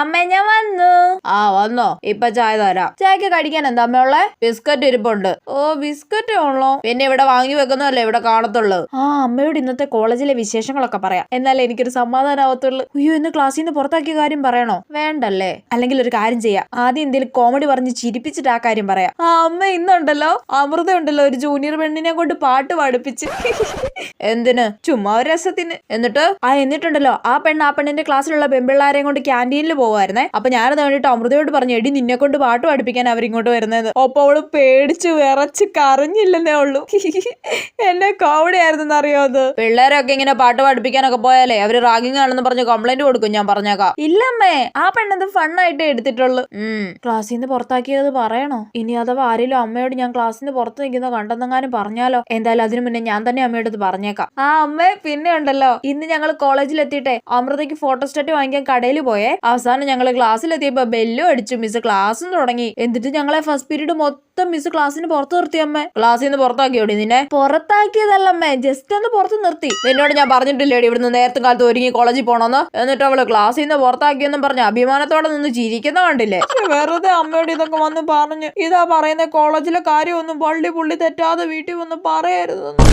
അമ്മ ഞാൻ വന്നു. ആ വന്നോ. ഇപ്പൊ ചായ തരാം. ചായക്ക് കടിക്കാൻ എന്താ അമ്മയുള്ള? ബിസ്ക്കറ്റ് ഇരിപ്പുണ്ട്. ഓ ബിസ്ക്കറ്റ് ഉള്ളോ പിന്നെ ഇവിടെ വാങ്ങി വെക്കുന്നതല്ലേ ഇവിടെ കാണത്തുള്ളൂ. ആ അമ്മയോട് ഇന്നത്തെ കോളേജിലെ വിശേഷങ്ങളൊക്കെ പറയാം. എന്നാലേ എനിക്കൊരു സമാധാനാവത്തുള്ളൂ അയ്യോ ഇന്ന് ക്ലാസ്സിൽ നിന്ന് പുറത്താക്കിയ കാര്യം പറയണോ? വേണ്ടല്ലേ. അല്ലെങ്കിൽ ഒരു കാര്യം ചെയ്യാം. ആദ്യം എന്തെങ്കിലും കോമഡി പറഞ്ഞ് ചിരിപ്പിച്ചിട്ട് ആ കാര്യം പറയാം. ആ അമ്മ ഇന്നുണ്ടല്ലോ. അമൃത ഉണ്ടല്ലോ ഒരു ജൂനിയർ പെണ്ണിനെ കൊണ്ട് പാട്ട് പാടിപ്പിച്ച്. എന്തിന്? ചുമ്മാ ഒരു രസത്തിന്. എന്നിട്ട്? ആ എന്നിട്ടുണ്ടല്ലോ. ആ പെണ്ണ് ആ പെണ്ണിന്റെ ക്ലാസ്സിലുള്ള പെമ്പിള്ളാരെയും കൊണ്ട് ക്യാന്റീനിൽ പോവായിരുന്നേ. അപ്പൊ ഞാനത് വേണ്ടിട്ട് അമൃതയോട് പറഞ്ഞു എടി നിന്നെ കൊണ്ട് പാട്ട് പഠിപ്പിക്കാൻ അവരിങ്ങോട്ട് വരുന്നത്. അപ്പൊ അവൾ പേടിച്ച് വിറച്ച് കരഞ്ഞില്ലെന്നേ ഉള്ളൂ. എന്നെ കോമഡി ആയിരുന്നു അറിയോ അത്? പിള്ളേരൊക്കെ ഇങ്ങനെ പാട്ട് പഠിപ്പിക്കാനൊക്കെ പോയാലേ അവർ റാഗിങ് ആണെന്ന് പറഞ്ഞ് കംപ്ലൈന്റ് കൊടുക്കും ഞാൻ പറഞ്ഞേക്കാം. ഇല്ലമ്മേ ആ പെണ്ണത് ഫണ്ണായിട്ട് എടുത്തിട്ടുള്ളൂ. ക്ലാസ്സിൽ നിന്ന് പുറത്താക്കിയത് പറയണോ? ഇനി അഥവാ ആരെങ്കിലും അമ്മയോട് ഞാൻ ക്ലാസ്സിൽ നിന്ന് പുറത്ത് നിൽക്കുന്ന കണ്ടെന്നെങ്ങാനും പറഞ്ഞാലോ? എന്തായാലും അതിനു മുന്നേ ഞാൻ തന്നെ അമ്മയോട് ഇത് പറഞ്ഞേക്കാം. ആ അമ്മേ പിന്നെ ഉണ്ടല്ലോ. ഇന്ന് ഞങ്ങൾ കോളേജിൽ എത്തിയിട്ടെ അമൃതയ്ക്ക് ഫോട്ടോസ്റ്റാറ്റ് വാങ്ങിക്കാൻ കടയിൽ പോയേ. അവസാനം ഞങ്ങൾ ക്ലാസ്സിലെത്തിയപ്പോ ബെല്ലും അടിച്ചു മിസ് ക്ലാസ്സും തുടങ്ങി. എന്നിട്ട് ഞങ്ങളെ ഫസ്റ്റ് പീരീഡ് മൊത്തം മിസ് ക്ലാസ്സിന് പുറത്ത് നിർത്തി അമ്മേ. ക്ലാസ്സിൽ നിന്ന് പുറത്താക്കിയോടി നിന്നെ? പുറത്താക്കിയതല്ല അമ്മേ ജസ്റ്റ് ഒന്ന് പുറത്ത് നിർത്തി. എന്നോട് ഞാൻ പറഞ്ഞിട്ടില്ലേടി ഇവിടുന്ന് നേരത്തെ കാലത്ത് ഒരുങ്ങി കോളേജിൽ പോണോന്ന്. എന്നിട്ട് അവൾ ക്ലാസ്സിൽ നിന്ന് പുറത്താക്കിയെന്നും പറഞ്ഞ് അഭിമാനത്തോടെ നിന്ന് ചിരിക്കുന്ന കണ്ടില്ലേ? വെറുതെ അമ്മയോട് ഇതൊക്കെ വന്ന് പറഞ്ഞു ഇതാ പറയുന്ന കോളേജിലെ കാര്യമൊന്നും പള്ളി പുള്ളി തെറ്റാതെ വീട്ടിൽ വന്ന് പറയരുതെന്ന്.